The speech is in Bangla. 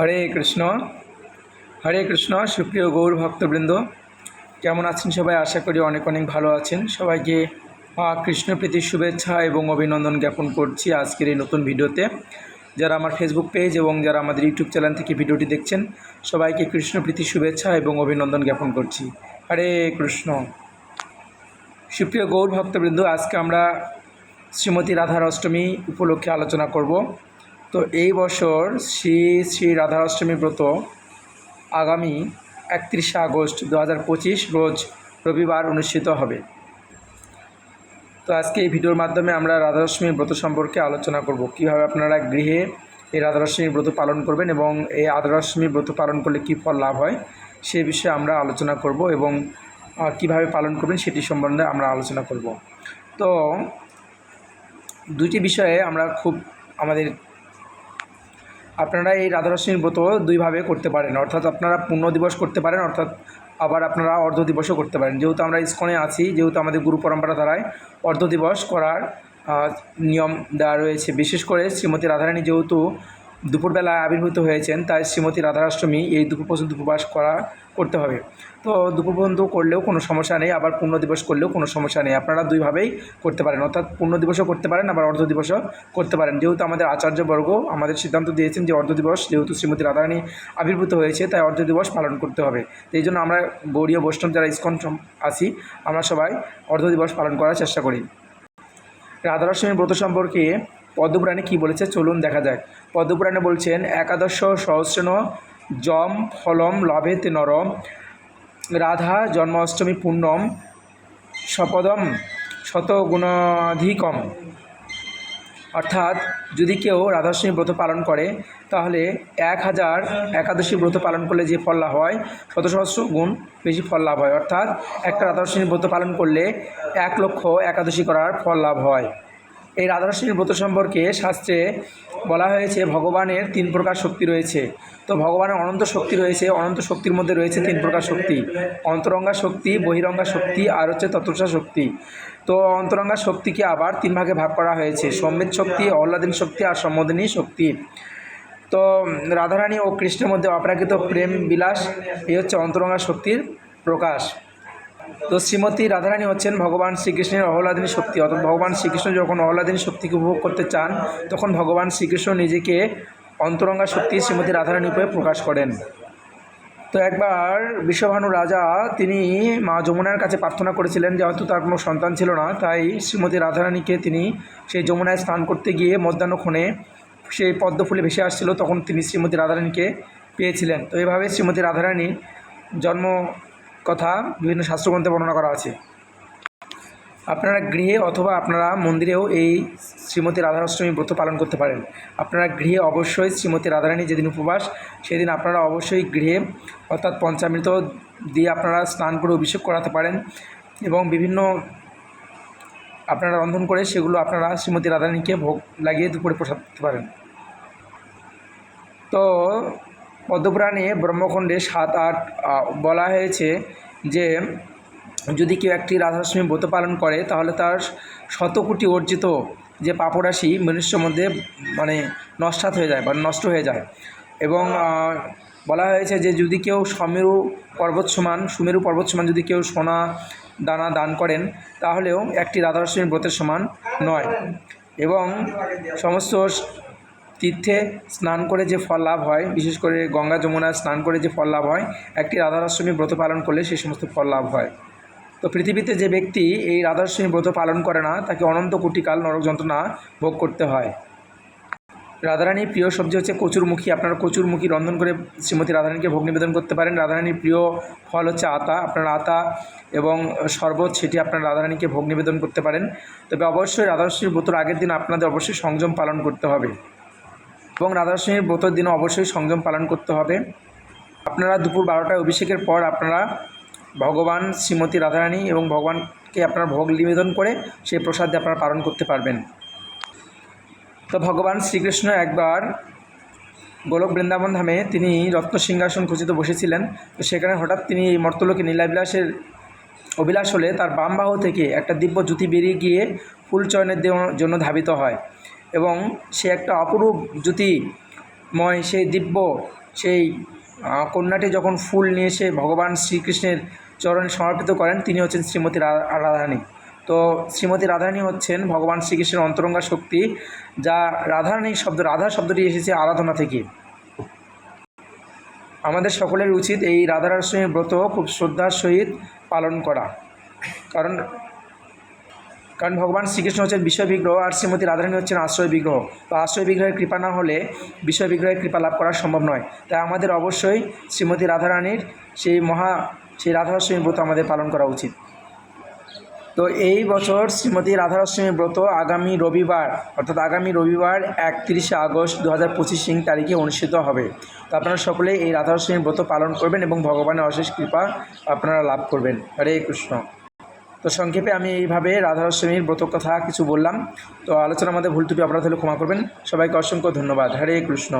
হরে কৃষ্ণ হরে কৃষ্ণ, সুপ্রিয় গৌর ভক্তবৃন্দ। কেমন আছেন সবাই? আশা করি অনেক অনেক ভালো আছেন। সবাইকে কৃষ্ণপ্রীতির শুভেচ্ছা এবং অভিনন্দন জ্ঞাপন করছি আজকের এই নতুন ভিডিওতে। যারা আমার ফেসবুক পেজ এবং যারা আমাদের ইউটিউব চ্যানেল থেকে ভিডিওটি দেখছেন, সবাইকে কৃষ্ণপ্রীতির শুভেচ্ছা এবং অভিনন্দন জ্ঞাপন করছি। হরে কৃষ্ণ। সুপ্রিয় গৌর ভক্তবৃন্দ, আজকে আমরা শ্রীমতী রাধার অষ্টমী উপলক্ষে আলোচনা করব। তো এই বছর শ্রী শ্রী রাধার অষ্টমী ব্রত আগামী একত্রিশে আগস্ট দু হাজার পঁচিশ রোজ রবিবার অনুষ্ঠিত হবে। তো আজকে এই ভিডিওর মাধ্যমে আমরা রাধারশ্মীর ব্রত সম্পর্কে আলোচনা করব। কীভাবে আপনারা গৃহে এই রাধারশ্মীর ব্রত পালন করবেন এবং এই রাধারশ্মীর ব্রত পালন করলে কী ফল লাভ হয়, সে বিষয়ে আমরা আলোচনা করব এবং কীভাবে পালন করবেন সেটি সম্বন্ধে আমরা আলোচনা করব। তো দুইটি বিষয়ে আমরা খুব আমাদের আপনারা এই রাধারশ্মীর ব্রত দুইভাবে করতে পারেন। অর্থাৎ আপনারা পূর্ণ দিবস করতে পারেন, অর্থাৎ আবার আপনারা অর্ধ দিবসও করতে পারেন। যেহেতু আমরা ইস্কনে আছি, যেহেতু আমাদের গুরু পরম্পরা দ্বারায় অর্ধ দিবস করার নিয়ম দেওয়া রয়েছে। বিশেষ করে শ্রীমতী রাধারানী যেহেতু দুপুরবেলায় আবির্ভূত হয়েছেন তাই শ্রীমতী রাধারাষ্টমী এই দুপুর পর্যন্ত উপবাস করা করতে হবে। তো দুপুর পর্যন্ত করলেও কোনো সমস্যা নেই, আবার পূর্ণ দিবস করলেও কোনো সমস্যা নেই। আপনারা দুইভাবেই করতে পারেন, অর্থাৎ পূর্ণ দিবসও করতে পারেন, আবার অর্ধ দিবসও করতে পারেন। যেহেতু আমাদের আচার্যবর্গ আমাদের সিদ্ধান্ত দিয়েছেন যে অর্ধ দিবস, যেহেতু শ্রীমতী রাধারানী আবির্ভূত হয়েছে, তাই অর্ধ দিবস পালন করতে হবে। তো এই জন্য আমরা গৌরীয় বৈষ্ণব যারা ইস্কন আছি, আমরা সবাই অর্ধ দিবস পালন করার চেষ্টা করি। রাধারশ্মীর ব্রত সম্পর্কে পদ্মপুরাণে কী বলেছে? চলুন দেখা যাক। পদ্মপুরাণে বলছেন, একাদশ সহস্রণ যম ফলম লভেত নরম রাধা জন্মাষ্টমী পূর্ণম সপদম শতগুণাধিকম। অর্থাৎ, যদি কেউ রাধাষ্টমী ব্রত পালন করে, তাহলে এক হাজার একাদশী ব্রত পালন করলে যে ফল লাভ হয় শত সহস্র গুণ বেশি ফল লাভ হয়। অর্থাৎ, একটা রাধাষ্টমী ব্রত পালন করলে এক লক্ষ একাদশী করার ফল লাভ হয়। এই রাধাষ্টমীর ব্রত সম্পর্কে শাস্ত্রে বলা হয়েছে, ভগবানের তিন প্রকার শক্তি রয়েছে। তো ভগবানের অনন্ত শক্তি রয়েছে, অনন্ত শক্তির মধ্যে রয়েছে তিন প্রকার শক্তি। অন্তরঙ্গা শক্তি, বহিরঙ্গা শক্তি আর হচ্ছে তত্ত্বসা শক্তি। তো অন্তরঙ্গা শক্তিকে আবার তিন ভাগে ভাগ করা হয়েছে সম্বিত শক্তি অহ্লাদিনী শক্তি আর সম্মোদিনী শক্তি। তো রাধারানী ও কৃষ্ণের মধ্যে অপ্রাকৃত প্রেম বিলাস, এই হচ্ছে অন্তরঙ্গা শক্তির প্রকাশ। তো শ্রীমতী রাধারানী হচ্ছেন ভগবান শ্রীকৃষ্ণের অহ্লাদিনী শক্তি। অর্থাৎ ভগবান শ্রীকৃষ্ণ যখন অহ্লাদিনী শক্তিকে উপভোগ করতে চান, তখন ভগবান শ্রীকৃষ্ণ নিজেকে অন্তরঙ্গা শক্তি শ্রীমতী রাধারানী উপরে প্রকাশ করেন। তো একবার বিশ্বভানু রাজা, তিনি মা যমুনার কাছে প্রার্থনা করেছিলেন যেহেতু তার কোনো সন্তান ছিল না, তাই শ্রীমতী রাধারানীকে তিনি সেই যমুনায় স্নান করতে গিয়ে মধ্যাহ্নক্ষণে সেই পদ্ম ফুলে ভেসে আসছিল, তখন তিনি শ্রীমতী রাধারানীকে পেয়েছিলেন। তো এইভাবে শ্রীমতী রাধারানীর জন্ম কথা বিভিন্ন শাস্ত্রগ্রন্থে বর্ণনা করা আছে। আপনারা গৃহে অথবা আপনারা মন্দিরেও এই শ্রীমতী রাধাষ্টমী ব্রত পালন করতে পারেন। আপনারা গৃহে অবশ্যই শ্রীমতী রাধারানী যেদিন উপবাস, সেদিন আপনারা অবশ্যই গৃহে, অর্থাৎ পঞ্চামৃত দিয়ে আপনারা স্নান করে অভিষেক করাতে পারেন এবং বিভিন্ন আপনারা রন্ধন করে সেগুলো আপনারা শ্রীমতী রাধারানীকে ভোগ লাগিয়ে দুপুরে প্রসাদ পারেন। তো পদ্মপুরাণে ব্রহ্মখণ্ডে সাত, আট বলা হয়েছে যে যদি কেউ একটি রাধাষ্টমী ব্রত পালন করে, তাহলে তার শতকোটি অর্জিত যে পাপরাশি মনুষ্যের মধ্যে মানে নস্বাত হয়ে যায় বা নষ্ট হয়ে যায়। এবং বলা হয়েছে যে যদি কেউ সমেরু পর্বত সমান, সুমেরু পর্বত সমান যদি কেউ সোনা, দানা দান করেন, তাহলেও একটি রাধাষ্টমী ব্রতের সমান নয়। এবং সমস্ত তীর্থে স্নান করে যে ফল লাভ হয়, বিশেষ করে গঙ্গা যমুনায় স্নান করে যে ফল লাভ হয়, একটি রাধারাষ্টমী ব্রত পালন করলে সেই সমস্ত ফল লাভ হয়। তো পৃথিবীতে যে ব্যক্তি এই রাধাষ্টমী ব্রত পালন করে না, তাকে অনন্ত কুটিকাল, নরক যন্ত্রণা ভোগ করতে হয়। রাধারানীর প্রিয় সবজি হচ্ছে কচুরমুখী। আপনারা কচুরমুখী রন্ধন করে শ্রীমতী রাধারানীকে ভোগ নিবেদন করতে পারেন। রাধারানীর প্রিয় ফল হচ্ছে আতা। আপনারা আতা এবং শরবত, সেটি আপনারা রাধারানীকে ভোগ নিবেদন করতে পারেন। তবে অবশ্যই রাধাষ্টমীর ব্রতর আগের দিন আপনাদের অবশ্যই সংযম পালন করতে হবে। এবং রাধাষ্টমীর ব্রতর দিনও অবশ্যই সংযম পালন করতে হবে। আপনারা দুপুর বারোটায় অভিষেকের পর আপনারা ভগবান শ্রীমতী রাধারানী এবং ভগবানকে আপনারা ভোগ নিবেদন করে সেই প্রসাদ আপনারা পালন করতে পারবেন। তো ভগবান শ্রীকৃষ্ণ একবার গোলক বৃন্দাবন ধামে তিনি রত্ন সিংহাসন খুঁজিতে বসেছিলেন। তো সেখানে হঠাৎ তিনি এই মর্তলোকে নীলাবিলাসের অভিলাষ হলে তার বাম বাহু থেকে একটা দিব্য জ্যোতি বেরিয়ে গিয়ে ফুল চয়নের জন্য ধাবিত হয়। এবং সে একটা অপরূপ জ্যোতিময় সেই দিব্য, সেই কন্যাটি যখন ফুল নিয়ে এসে ভগবান শ্রীকৃষ্ণের চরণে সমর্পিত করেন, তিনি হচ্ছেন শ্রীমতী রাধারানী। তো শ্রীমতী রাধারানী হচ্ছেন ভগবান শ্রীকৃষ্ণের অন্তরঙ্গা শক্তি, যা রাধারানী শব্দ, রাধা শব্দটি এসেছে আরাধনা থেকে। আমাদের সকলের উচিত এই রাধারাষ্টমীর ব্রত, খুব শ্রদ্ধার সহিত পালন করা। কারণ কারণ ভগবান শ্রীকৃষ্ণ হচ্ছেন বিষয় বিগ্রহ আর শ্রীমতী রাধারানী হচ্ছেন আশ্রয় বিগ্রহ তো আশ্রয় বিগ্রহের কৃপা না হলে বিষয় বিগ্রহের কৃপা লাভ করা সম্ভব নয়। তাই আমাদের অবশ্যই শ্রীমতী রাধারানীর সেই মহা, সেই রাধারাষ্টমীর ব্রত আমাদের পালন করা উচিত। তো এই বছর শ্রীমতী রাধারাষ্টমী ব্রত আগামী রবিবার, অর্থাৎ আগামী রবিবার একত্রিশে আগস্ট দু হাজার পঁচিশ সিং তারিখে অনুষ্ঠিত হবে। তো আপনারা সকলে এই রাধারাষ্টমীর ব্রত পালন করবেন এবং ভগবানের অশেষ কৃপা আপনারা লাভ করবেন। হরে কৃষ্ণ। তো সংক্ষেপে আমি এইভাবে রাধারাষ্টমীর ব্রত কথা কিছু বললাম। তো আলোচনার মধ্যে ভুল ত্রুটি অপরাধ হলে ক্ষমা করবেন। সবাইকে অসংখ্য ধন্যবাদ। হরে কৃষ্ণ।